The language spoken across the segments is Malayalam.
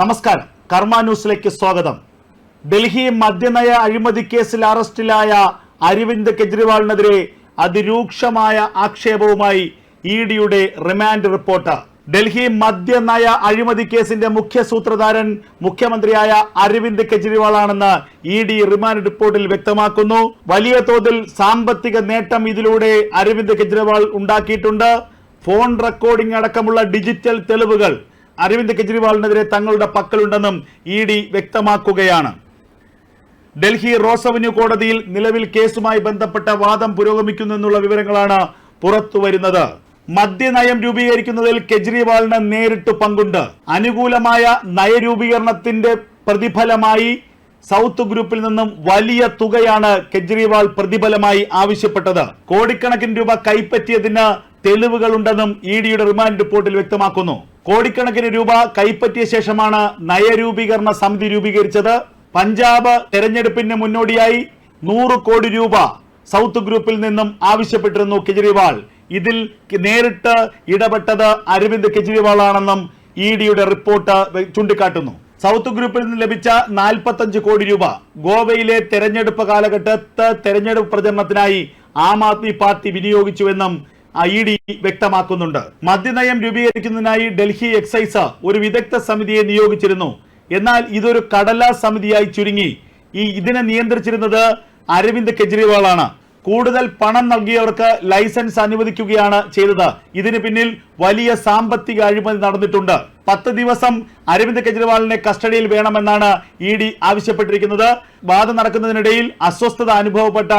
നമസ്കാരം. കർമ്മ ന്യൂസിലേക്ക് സ്വാഗതം. ഡൽഹി മദ്യനയ അഴിമതി കേസിൽ അറസ്റ്റിലായ അരവിന്ദ് കെജ്രിവാളിനെതിരെ അതിരൂക്ഷമായ ആക്ഷേപവുമായി ഇ ഡിയുടെ റിമാൻഡ് റിപ്പോർട്ട്. ഡൽഹി മദ്യനയ അഴിമതി കേസിന്റെ മുഖ്യ സൂത്രധാരൻ മുഖ്യമന്ത്രിയായ അരവിന്ദ് കെജ്രിവാളാണെന്ന് ഇ ഡി റിമാൻഡ് റിപ്പോർട്ടിൽ വ്യക്തമാക്കുന്നു. വലിയ തോതിൽ സാമ്പത്തിക നേട്ടം ഇതിലൂടെ അരവിന്ദ് കെജ്രിവാൾ ഉണ്ടാക്കിയിട്ടുണ്ട്. ഫോൺ റെക്കോർഡിംഗ് അടക്കമുള്ള ഡിജിറ്റൽ തെളിവുകൾ അരവിന്ദ് കെജ്രിവാളിനെതിരെ തങ്ങളുടെ പക്കലുണ്ടെന്നും ഇ ഡി വ്യക്തമാക്കുകയാണ്. ഡൽഹി റോസ് അവന്യൂ കോടതിയിൽ നിലവിൽ കേസുമായി ബന്ധപ്പെട്ട വാദം പുരോഗമിക്കുന്നു എന്നുള്ള വിവരങ്ങളാണ് പുറത്തുവരുന്നത് മദ്യനയം രൂപീകരിക്കുന്നതിൽ കെജ്രിവാളിന് നേരിട്ട് പങ്കുണ്ട്. അനുകൂലമായ നയരൂപീകരണത്തിന്റെ പ്രതിഫലമായി സൗത്ത് ഗ്രൂപ്പിൽ നിന്നും വലിയ തുകയാണ് കെജ്രിവാൾ പ്രതിഫലമായി ആവശ്യപ്പെട്ടത്. കോടിക്കണക്കിന് രൂപ കൈപ്പറ്റിയതിന് തെളിവുകളുണ്ടെന്നും ഇ ഡിയുടെ റിമാൻഡ് റിപ്പോർട്ടിൽ വ്യക്തമാക്കുന്നു. കോടിക്കണക്കിന് രൂപ കൈപ്പറ്റിയ ശേഷമാണ് നയരൂപീകരണ സമിതി രൂപീകരിച്ചത്. പഞ്ചാബ് തെരഞ്ഞെടുപ്പിന് മുന്നോടിയായി നൂറ് കോടി രൂപ സൗത്ത് ഗ്രൂപ്പിൽ നിന്നും ആവശ്യപ്പെട്ടിരുന്നു കെജ്രിവാൾ. ഇതിൽ നേരിട്ട് ഇടപെട്ടത് അരവിന്ദ് കെജ്രിവാളാണെന്നും ഇ ഡിയുടെ റിപ്പോർട്ട് ചൂണ്ടിക്കാട്ടുന്നു. സൗത്ത് ഗ്രൂപ്പിൽ നിന്ന് ലഭിച്ച നാൽപ്പത്തഞ്ച് കോടി രൂപ ഗോവയിലെ തെരഞ്ഞെടുപ്പ് കാലഘട്ടത്ത് തെരഞ്ഞെടുപ്പ് പ്രചരണത്തിനായി ആം ആദ്മി പാർട്ടി വിനിയോഗിച്ചുവെന്നും ഇ ഡി വ്യക്തമാക്കുന്നുണ്ട്. മദ്യനയം രൂപീകരിക്കുന്നതിനായി ഡൽഹി എക്സൈസ് ഒരു വിദഗ്ധ സമിതിയെ നിയോഗിച്ചിരുന്നു. എന്നാൽ ഇതൊരു കടലാ സമിതിയായി ചുരുങ്ങി. ഈ ഇതിനെ നിയന്ത്രിച്ചിരുന്നത് അരവിന്ദ് കെജ്രിവാളാണ്. കൂടുതൽ പണം നൽകിയവർക്ക് ലൈസൻസ് അനുവദിക്കുകയാണ് ചെയ്തത്. ഇതിന് പിന്നിൽ വലിയ സാമ്പത്തിക അഴിമതി നടന്നിട്ടുണ്ട്. പത്ത് ദിവസം അരവിന്ദ് കെജ്രിവാളിനെ കസ്റ്റഡിയിൽ വേണമെന്നാണ് ഇ ഡി ആവശ്യപ്പെട്ടിരിക്കുന്നത്. വാദം നടക്കുന്നതിനിടയിൽ അസ്വസ്ഥത അനുഭവപ്പെട്ട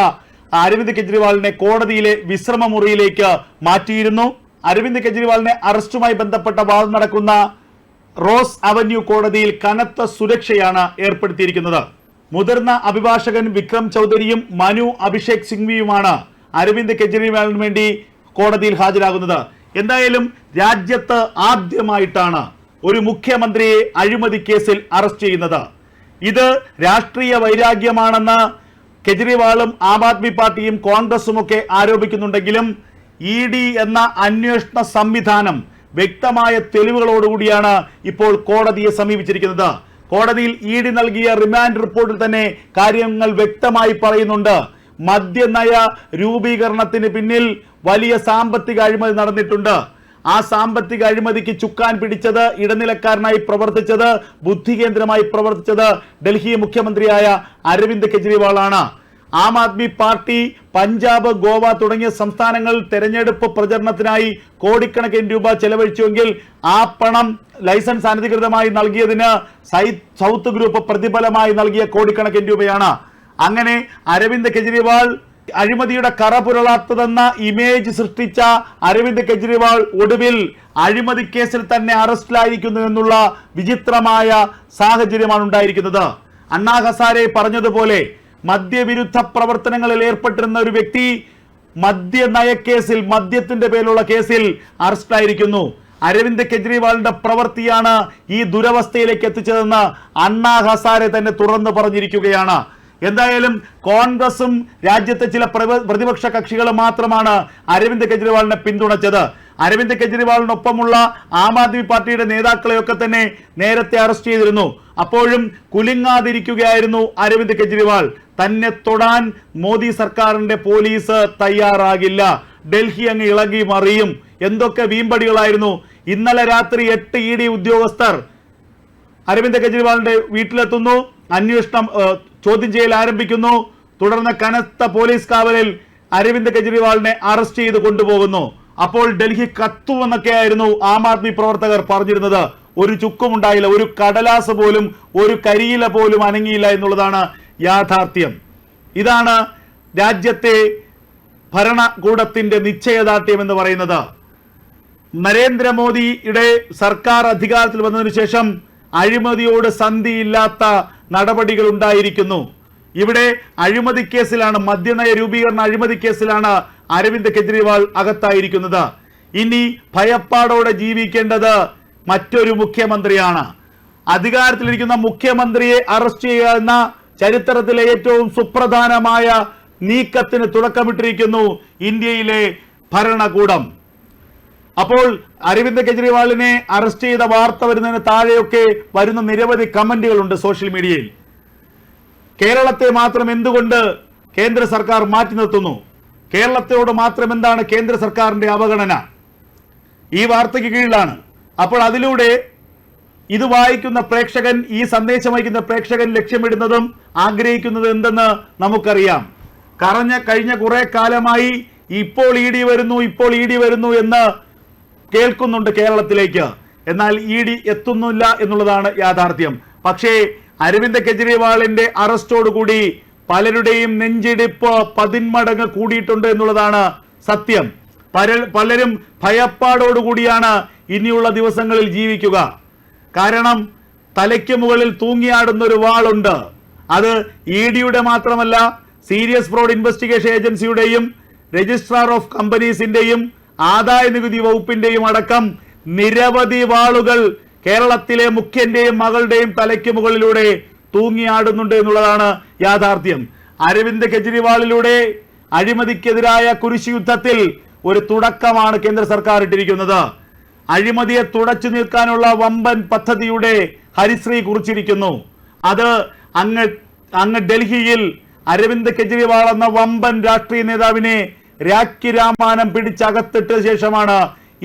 അരവിന്ദ് കെജ്രിവാളിനെ കോടതിയിലെ വിശ്രമ മുറിയിലേക്ക് മാറ്റിയിരുന്നു. അരവിന്ദ് കെജ്രിവാളിനെ അറസ്റ്റുമായി ബന്ധപ്പെട്ട വാദം നടക്കുന്ന റോസ് അവന്യൂ കോടതിയിൽ കനത്ത സുരക്ഷയാണ് ഏർപ്പെടുത്തിയിരിക്കുന്നത്. മുതിർന്ന അഭിഭാഷകൻ വിക്രം ചൗധരിയും മനു അഭിഷേക് സിംഗ്വിയുമാണ് അരവിന്ദ് കെജ്രിവാളിന് വേണ്ടി കോടതിയിൽ ഹാജരാകുന്നത്. എന്തായാലും രാജ്യത്ത് ആദ്യമായിട്ടാണ് ഒരു മുഖ്യമന്ത്രിയെ അഴിമതി കേസിൽ അറസ്റ്റ് ചെയ്യുന്നത്. ഇത് രാഷ്ട്രീയ വൈരാഗ്യമാണെന്ന് കെജ്രിവാളും ആം ആദ്മി പാർട്ടിയും കോൺഗ്രസും ഒക്കെ ആരോപിക്കുന്നുണ്ടെങ്കിലും ഇ ഡി എന്ന അന്വേഷണ സംവിധാനം വ്യക്തമായ തെളിവുകളോടുകൂടിയാണ് ഇപ്പോൾ കോടതിയെ സമീപിച്ചിരിക്കുന്നത്. കോടതിയിൽ ഇ ഡി നൽകിയ റിമാൻഡ് റിപ്പോർട്ടിൽ തന്നെ കാര്യങ്ങൾ വ്യക്തമായി പറയുന്നുണ്ട്. മദ്യനയ രൂപീകരണത്തിന് പിന്നിൽ വലിയ സാമ്പത്തിക അഴിമതി നടന്നിട്ടുണ്ട്. ആ സാമ്പത്തിക അഴിമതിക്ക് ചുക്കാൻ പിടിച്ചത് ഇടനിലക്കാരനായി പ്രവർത്തിച്ചത് ബുദ്ധികേന്ദ്രമായി പ്രവർത്തിച്ചത് ഡൽഹി മുഖ്യമന്ത്രിയായ അരവിന്ദ് കെജ്രിവാളാണ്. ആം ആദ്മി പാർട്ടി പഞ്ചാബ് ഗോവ തുടങ്ങിയ സംസ്ഥാനങ്ങളിൽ തെരഞ്ഞെടുപ്പ് പ്രചരണത്തിനായി കോടിക്കണക്കിന് രൂപ ചെലവഴിച്ചുവെങ്കിൽ ആ പണം ലൈസൻസ് അനധികൃതമായി നൽകിയതിന് സൗത്ത് ഗ്രൂപ്പ് പ്രതിഫലമായി നൽകിയ കോടിക്കണക്കിന് രൂപയാണ്. അങ്ങനെ അരവിന്ദ് കെജ്രിവാൾ അഴിമതിയുടെ കറ പുരളാത്തതെന്ന ഇമേജ് സൃഷ്ടിച്ച അരവിന്ദ് കെജ്രിവാൾ ഒടുവിൽ അഴിമതി കേസിൽ തന്നെ അറസ്റ്റിലായിരിക്കുന്നു എന്നുള്ള വിചിത്രമായ സാഹചര്യമാണ് ഉണ്ടായിരിക്കുന്നത്. അണ്ണാ ഹസാരെ പറഞ്ഞതുപോലെ മദ്യവിരുദ്ധ പ്രവർത്തനങ്ങളിൽ ഏർപ്പെട്ടിരുന്ന ഒരു വ്യക്തി മദ്യനയക്കേസിൽ മദ്യത്തിന്റെ പേരിലുള്ള കേസിൽ അറസ്റ്റിലായിരിക്കുന്നു. അരവിന്ദ് കെജ്രിവാളിന്റെ പ്രവൃത്തിയാണ് ഈ ദുരവസ്ഥയിലേക്ക് എത്തിച്ചതെന്ന് അണ്ണാ ഹസാരെ തന്നെ തുറന്നു പറഞ്ഞിരിക്കുകയാണ്. എന്തായാലും കോൺഗ്രസും രാജ്യത്തെ ചില പ്രതിപക്ഷ കക്ഷികൾ മാത്രമാണ് അരവിന്ദ് കെജ്രിവാളിനെ പിന്തുണച്ചത്. അരവിന്ദ് കെജ്രിവാളിനൊപ്പമുള്ള ആം ആദ്മി പാർട്ടിയുടെ നേതാക്കളെയൊക്കെ തന്നെ നേരത്തെ അറസ്റ്റ് ചെയ്തിരുന്നു. അപ്പോഴും കുലുങ്ങാതിരിക്കുകയായിരുന്നു അരവിന്ദ് കെജ്രിവാൾ. തന്നെ തൊടാൻ മോദി സർക്കാരിന്റെ പോലീസ് തയ്യാറാകില്ല. ഡൽഹി അങ്ങ് ഇളകി മറിയും. എന്തൊക്കെ വീമ്പടികളായിരുന്നു. ഇന്നലെ രാത്രി എട്ട് ഇ ഡി ഉദ്യോഗസ്ഥർ അരവിന്ദ് കെജ്രിവാളിന്റെ വീട്ടിലെത്തുന്നു. അന്വേഷണം ചോദ്യം ചെയ്യൽ ആരംഭിക്കുന്നു. തുടർന്ന് കനത്ത പോലീസ് കാവലിൽ അരവിന്ദ് കെജ്രിവാളിനെ അറസ്റ്റ് ചെയ്ത് കൊണ്ടുപോകുന്നു. അപ്പോൾ ഡൽഹി കത്തുവെന്നൊക്കെയായിരുന്നു ആം ആദ്മി പ്രവർത്തകർ പറഞ്ഞിരുന്നത്. ഒരു ചുക്കും ഉണ്ടായില്ല ഒരു കടലാസ് പോലും ഒരു കരിയില പോലും അനങ്ങിയില്ല എന്നുള്ളതാണ് യാഥാർത്ഥ്യം. ഇതാണ് രാജ്യത്തെ ഭരണകൂടത്തിന്റെ നിശ്ചയദാർഢ്യം എന്ന് പറയുന്നത്. നരേന്ദ്രമോദിയുടെ സർക്കാർ അധികാരത്തിൽ വന്നതിനു ശേഷം അഴിമതിയോട് സന്ധിയില്ലാത്ത നടപടികൾ ഉണ്ടായിരിക്കുന്നു. ഇവിടെ അഴിമതി കേസിലാണ് മദ്യനയ രൂപീകരണ അഴിമതി കേസിലാണ് അരവിന്ദ് കെജ്രിവാൾ അകത്തായിരിക്കുന്നത്. ഇനി ഭയപ്പാടോടെ ജീവിക്കേണ്ടത് മറ്റൊരു മുഖ്യമന്ത്രിയാണ്. അധികാരത്തിലിരിക്കുന്ന മുഖ്യമന്ത്രിയെ അറസ്റ്റ് ചെയ്യുക എന്ന ചരിത്രത്തിലെ ഏറ്റവും സുപ്രധാനമായ നീക്കത്തിന് തുടക്കമിട്ടിരിക്കുന്നു ഇന്ത്യയിലെ ഭരണകൂടം. അപ്പോൾ അരവിന്ദ് കെജ്രിവാളിനെ അറസ്റ്റ് ചെയ്ത വാർത്ത വരുന്നതിന് താഴെയൊക്കെ വരുന്ന നിരവധി കമന്റുകളുണ്ട് സോഷ്യൽ മീഡിയയിൽ. കേരളത്തെ മാത്രം എന്തുകൊണ്ട് കേന്ദ്ര സർക്കാർ മാറ്റി നിർത്തുന്നു? കേരളത്തോട് മാത്രം എന്താണ് കേന്ദ്ര സർക്കാരിന്റെ അവഗണന? ഈ വാർത്തയ്ക്ക് കീഴിലാണ്. അപ്പോൾ അതിലൂടെ ഇത് വായിക്കുന്ന പ്രേക്ഷകൻ ഈ സന്ദേശം വഹിക്കുന്ന പ്രേക്ഷകൻ ലക്ഷ്യമിടുന്നതും ആഗ്രഹിക്കുന്നതും എന്തെന്ന് നമുക്കറിയാം. കറഞ്ഞ കഴിഞ്ഞ കുറെ കാലമായി ഇപ്പോൾ ഇ ഡി വരുന്നു ഇപ്പോൾ ഇ ഡി വരുന്നു എന്ന് കേൾക്കുന്നുണ്ട് കേരളത്തിലേക്ക്. എന്നാൽ ഇ ഡി എത്തുന്നില്ല എന്നുള്ളതാണ് യാഥാർത്ഥ്യം. പക്ഷേ അരവിന്ദ് കെജ്രിവാളിന്റെ അറസ്റ്റോടുകൂടി പലരുടെയും നെഞ്ചിടിപ്പ് പതിന്മടങ്ങ് കൂടിയിട്ടുണ്ട് എന്നുള്ളതാണ് സത്യം. പല- പലരും ഭയപ്പാടോടുകൂടിയാണ് ഇനിയുള്ള ദിവസങ്ങളിൽ ജീവിക്കുക. കാരണം തലയ്ക്ക് മുകളിൽ തൂങ്ങിയാടുന്ന ഒരു വാളുണ്ട്. അത് ഇ ഡിയുടെ മാത്രമല്ല സീരിയസ് ഫ്രോഡ് ഇൻവെസ്റ്റിഗേഷൻ ഏജൻസിയുടെയും രജിസ്ട്രാർ ഓഫ് കമ്പനീസിന്റെയും ആദായ നികുതി വകുപ്പിന്റെയും അടക്കം നിരവധി വാളുകൾ കേരളത്തിലെ മുഖ്യന്റെയും മകളുടെയും തലയ്ക്ക് മുകളിലൂടെ തൂങ്ങിയാടുന്നുണ്ട് എന്നുള്ളതാണ് യാഥാർത്ഥ്യം. അരവിന്ദ് കെജ്രിവാളിലൂടെ അഴിമതിക്കെതിരായ കുരിശ് യുദ്ധത്തിൽ ഒരു തുടക്കമാണ് കേന്ദ്ര സർക്കാർ ഇട്ടിരിക്കുന്നത്. അഴിമതിയെ തുടച്ചു നിൽക്കാനുള്ള വമ്പൻ പദ്ധതിയുടെ ഹരിശ്രീ കുറിച്ചിരിക്കുന്നു. അത് അങ്ങ് അങ്ങ് ഡൽഹിയിൽ അരവിന്ദ് കെജ്രിവാൾ എന്ന വമ്പൻ രാഷ്ട്രീയ നേതാവിനെ രാഖി രാമാനം പിടിച്ചകത്തിട്ട ശേഷമാണ്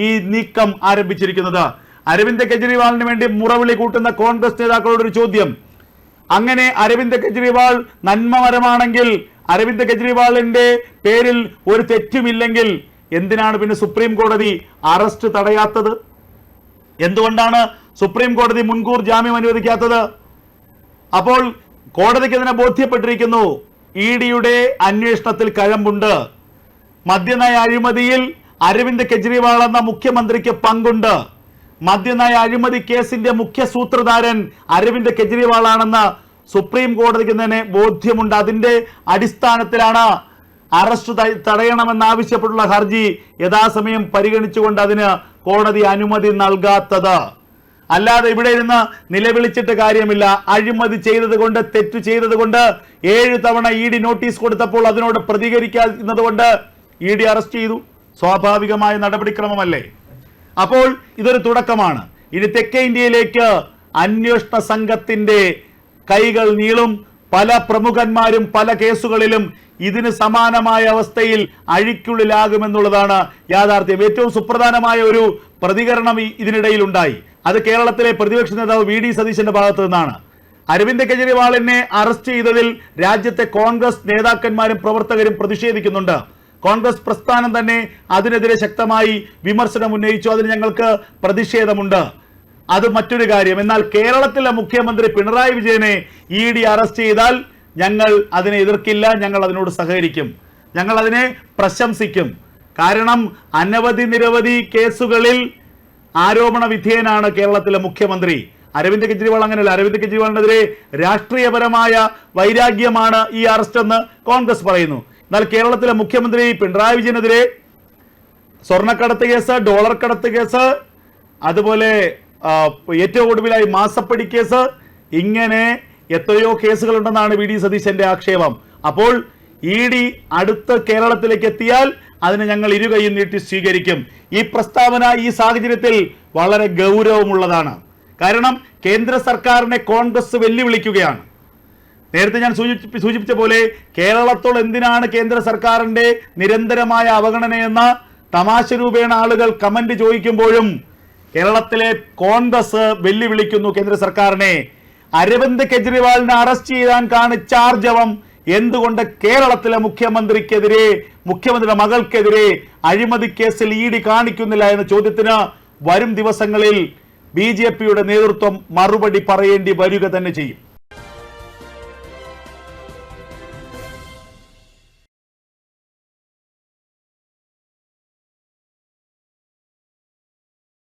ഈ നീക്കം ആരംഭിച്ചിരിക്കുന്നത്. അരവിന്ദ് കെജ്രിവാളിന് വേണ്ടി മുറവിളി കൂട്ടുന്ന കോൺഗ്രസ് നേതാക്കളോട് ഒരു ചോദ്യം. അങ്ങനെ അരവിന്ദ് കെജ്രിവാൾ നന്മമരമാണെങ്കിൽ അരവിന്ദ് കെജ്രിവാളിന്റെ പേരിൽ ഒരു തെറ്റുമില്ലെങ്കിൽ എന്തിനാണ് പിന്നെ സുപ്രീം കോടതി അറസ്റ്റ് തടയാത്തത്? എന്തുകൊണ്ടാണ് സുപ്രീം കോടതി മുൻകൂർ ജാമ്യം അനുവദിക്കാത്തത്? അപ്പോൾ കോടതിക്ക് ഇതിനെ ബോധ്യപ്പെട്ടിരിക്കുന്നു ഇ ഡിയുടെ അന്വേഷണത്തിൽ കഴമ്പുണ്ട്. മദ്യനയ അഴിമതിയിൽ അരവിന്ദ് കെജ്രിവാൾ എന്ന മുഖ്യമന്ത്രിക്ക് പങ്കുണ്ട്. മദ്യനയ അഴിമതി കേസിന്റെ മുഖ്യ സൂത്രധാരൻ അരവിന്ദ് കെജ്രിവാൾ ആണെന്ന് സുപ്രീം കോടതിക്ക് തന്നെ ബോധ്യമുണ്ട്. അതിന്റെ അടിസ്ഥാനത്തിലാണ് അറസ്റ്റ് തടയണമെന്നാവശ്യപ്പെട്ടുള്ള ഹർജി യഥാസമയം പരിഗണിച്ചുകൊണ്ട് അതിന് കോടതി അനുമതി നൽകാത്തത്. അല്ലാതെ ഇവിടെ ഇരുന്ന് നിലവിളിച്ചിട്ട് കാര്യമില്ല. അഴിമതി ചെയ്തത് കൊണ്ട് തെറ്റ് ചെയ്തത് കൊണ്ട് ഏഴ് തവണ ഇ ഡി നോട്ടീസ് കൊടുത്തപ്പോൾ അതിനോട് പ്രതികരിക്കാതിരുന്നത് കൊണ്ട് ഇ ഡി അറസ്റ്റ് ചെയ്തു. സ്വാഭാവികമായ നടപടിക്രമമല്ലേ? അപ്പോൾ ഇതൊരു തുടക്കമാണ്. ഇനി തെക്കേ ഇന്ത്യയിലേക്ക് അന്വേഷണ സംഘത്തിന്റെ കൈകൾ നീളും പല പ്രമുഖന്മാരും പല കേസുകളിലും ഇതിന് സമാനമായ അവസ്ഥയിൽ അഴിക്കുള്ളിലാകുമെന്നുള്ളതാണ് യാഥാർത്ഥ്യം. ഏറ്റവും സുപ്രധാനമായ ഒരു പ്രതികരണം ഇതിനിടയിൽ ഉണ്ടായി അത് കേരളത്തിലെ പ്രതിപക്ഷ നേതാവ് വി ഡി സതീശന്റെ ഭാഗത്തു നിന്നാണ്. അരവിന്ദ് കെജ്രിവാളിനെ അറസ്റ്റ് ചെയ്തതിൽ രാജ്യത്തെ കോൺഗ്രസ് നേതാക്കന്മാരും പ്രവർത്തകരും പ്രതിഷേധിക്കുന്നുണ്ട്. കോൺഗ്രസ് പ്രസ്ഥാനം തന്നെ അതിനെതിരെ ശക്തമായി വിമർശനം ഉന്നയിച്ചു. അതിന് ഞങ്ങൾക്ക് പ്രതിഷേധമുണ്ട്. അത് മറ്റൊരു കാര്യം. എന്നാൽ കേരളത്തിലെ മുഖ്യമന്ത്രി പിണറായി വിജയനെ ഇ ഡി അറസ്റ്റ് ചെയ്താൽ ഞങ്ങൾ അതിനെ എതിർക്കില്ല ഞങ്ങൾ അതിനോട് സഹകരിക്കും. ഞങ്ങൾ അതിനെ പ്രശംസിക്കും. കാരണം അനവധി നിരവധി കേസുകളിൽ ആരോപണ വിധേയനാണ് കേരളത്തിലെ മുഖ്യമന്ത്രി. അരവിന്ദ് കെജ്രിവാൾ അങ്ങനെയല്ല. അരവിന്ദ് കെജ്രിവാളിനെതിരെ രാഷ്ട്രീയപരമായ വൈരാഗ്യമാണ് ഈ അറസ്റ്റ് എന്ന് കോൺഗ്രസ് പറയുന്നു. എന്നാൽ കേരളത്തിലെ മുഖ്യമന്ത്രി പിണറായി വിജയനെതിരെ സ്വർണക്കടത്ത് കേസ് ഡോളർ കടത്ത് കേസ് അതുപോലെ ഏറ്റവും ഒടുവിലായി മാസപ്പടി കേസ് ഇങ്ങനെ എത്രയോ കേസുകളുണ്ടെന്നാണ് വി ഡി സതീശന്റെ ആക്ഷേപം. അപ്പോൾ ഇ ഡി അടുത്ത് കേരളത്തിലേക്ക് എത്തിയാൽ അതിന് ഞങ്ങൾ ഇരുകൈയും നീട്ടി സ്വീകരിക്കും. ഈ പ്രസ്താവന ഈ സാഹചര്യത്തിൽ വളരെ ഗൗരവമുള്ളതാണ്. കാരണം കേന്ദ്ര സർക്കാരിനെ കോൺഗ്രസ് വെല്ലുവിളിക്കുകയാണ്. നേരത്തെ ഞാൻ സൂചിപ്പി- സൂചിപ്പിച്ച പോലെ കേരളത്തോട് എന്തിനാണ് കേന്ദ്ര സർക്കാരിന്റെ നിരന്തരമായ അവഗണനയെന്ന തമാശ രൂപേണ ആളുകൾ കമന്റ് ചോദിക്കുമ്പോഴും കേരളത്തിലെ കോൺഗ്രസ് വെല്ലുവിളിക്കുന്നു കേന്ദ്ര സർക്കാരിനെ. അരവിന്ദ് കെജ്രിവാളിനെ അറസ്റ്റ് ചെയ്യാൻ കാണിച്ച ആർജവം എന്തുകൊണ്ട് കേരളത്തിലെ മുഖ്യമന്ത്രിക്കെതിരെ മുഖ്യമന്ത്രിയുടെ മകൾക്കെതിരെ അഴിമതി കേസിൽ ഇ ഡി കാണിക്കുന്നില്ല എന്ന ചോദ്യത്തിന് വരും ദിവസങ്ങളിൽ ബി നേതൃത്വം മറുപടി പറയേണ്ടി വരിക തന്നെ ചെയ്യും.